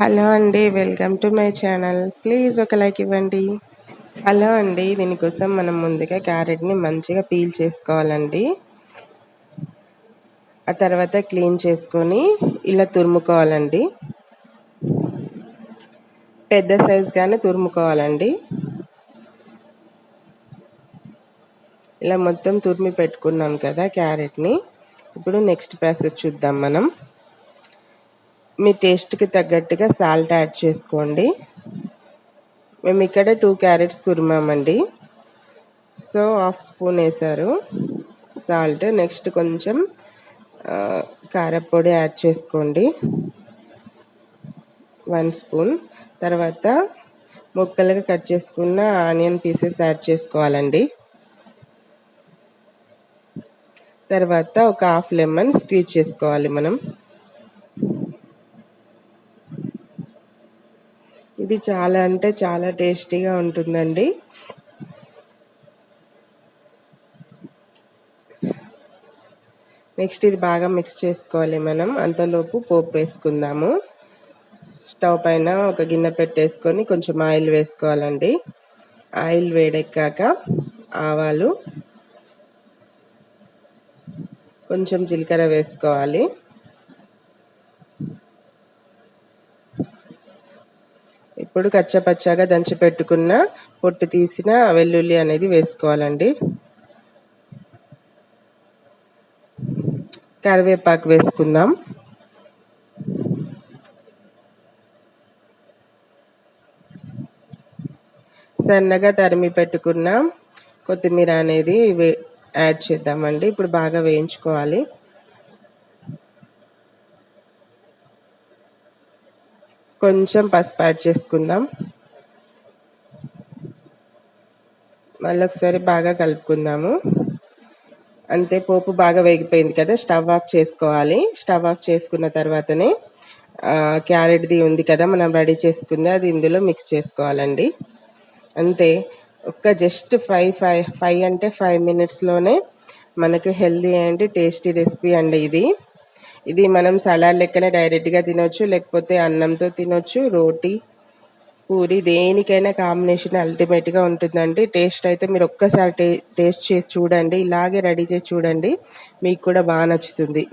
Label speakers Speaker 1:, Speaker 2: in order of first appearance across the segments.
Speaker 1: Hello అండి welcome to my channel. Please ఒక like ఇవ్వండి. హలో అండి దీనికోసం మనం ముందుగా క్యారెట్ని మంచిగా పీల్ చేసుకోవాలండి. ఆ తర్వాత క్లీన్ చేసుకొని ఇలా తురుముకోవాలండి. పెద్ద సైజుగానే తురుముకోవాలండి. ఇలా మొత్తం తురిమి పెట్టుకున్నాం కదా క్యారెట్ని. ఇప్పుడు నెక్స్ట్ ప్రాసెస్ చూద్దాం మనం. మీ టేస్ట్కి తగ్గట్టుగా సాల్ట్ యాడ్ చేసుకోండి. మేము ఇక్కడ టూ క్యారెట్స్ తురిమామండి. సో హాఫ్ స్పూన్ వేసారు సాల్ట్ నెక్స్ట్ కొంచెం కారపొడి యాడ్ చేసుకోండి. వన్ స్పూన్ తర్వాత ముక్కలుగా కట్ చేసుకున్న ఆనియన్ పీసెస్ యాడ్ చేసుకోవాలండి. తర్వాత ఒక హాఫ్ లెమన్ స్క్వీజ్ చేసుకోవాలి మనం. ఇది చాలా అంటే చాలా టేస్టీగా ఉంటుందండి. నెక్స్ట్ ఇది బాగా మిక్స్ చేసుకోవాలి మనం. అంతలోపు పోపు వేసుకుందాము. స్టవ్ పైన ఒక గిన్నె పెట్టేసుకొని కొంచెం ఆయిల్ వేసుకోవాలండి. ఆయిల్ వేడెక్కాక ఆవాలు కొంచెం జీలకర్ర వేసుకోవాలి. ఇప్పుడు కచ్చపచ్చగా దంచి పెట్టుకున్న పొట్టు తీసిన వెల్లుల్లి అనేది వేసుకోవాలండి. కరివేపాకు వేసుకుందాం. సన్నగా తరిమి పెట్టుకున్న కొత్తిమీర అనేది యాడ్ చేద్దామండి. ఇప్పుడు బాగా వేయించుకోవాలి. కొంచెం పసుపు యాడ్ చేసుకుందాం. మళ్ళీ ఒకసారి బాగా కలుపుకుందాము. అంతే పోపు బాగా వేగిపోయింది కదా స్టవ్ ఆఫ్ చేసుకోవాలి. స్టవ్ ఆఫ్ చేసుకున్న తర్వాతనే క్యారెట్ది ఉంది కదా మనం రెడీ చేసుకుంది అది ఇందులో మిక్స్ చేసుకోవాలండి. అంతే ఒక్క జస్ట్ ఫైవ్ ఫైవ్ ఫైవ్ అంటే ఫైవ్ మినిట్స్లోనే మనకు హెల్దీ అండ్ టేస్టీ రెసిపీ అండి ఇది. ఇది మనం సలాడ్ లెక్కనే డైరెక్ట్గా తినొచ్చు లేకపోతే అన్నంతో తినొచ్చు రోటీ పూరి దేనికైనా కాంబినేషన్ అల్టిమేట్గా ఉంటుందండి. టేస్ట్ అయితే మీరు ఒక్కసారి టే టేస్ట్ చేసి చూడండి ఇలాగే రెడీ చేసి చూడండి మీకు కూడా బాగా నచ్చుతుంది.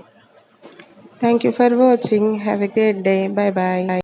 Speaker 1: Thank you for watching. Have a great day. Bye bye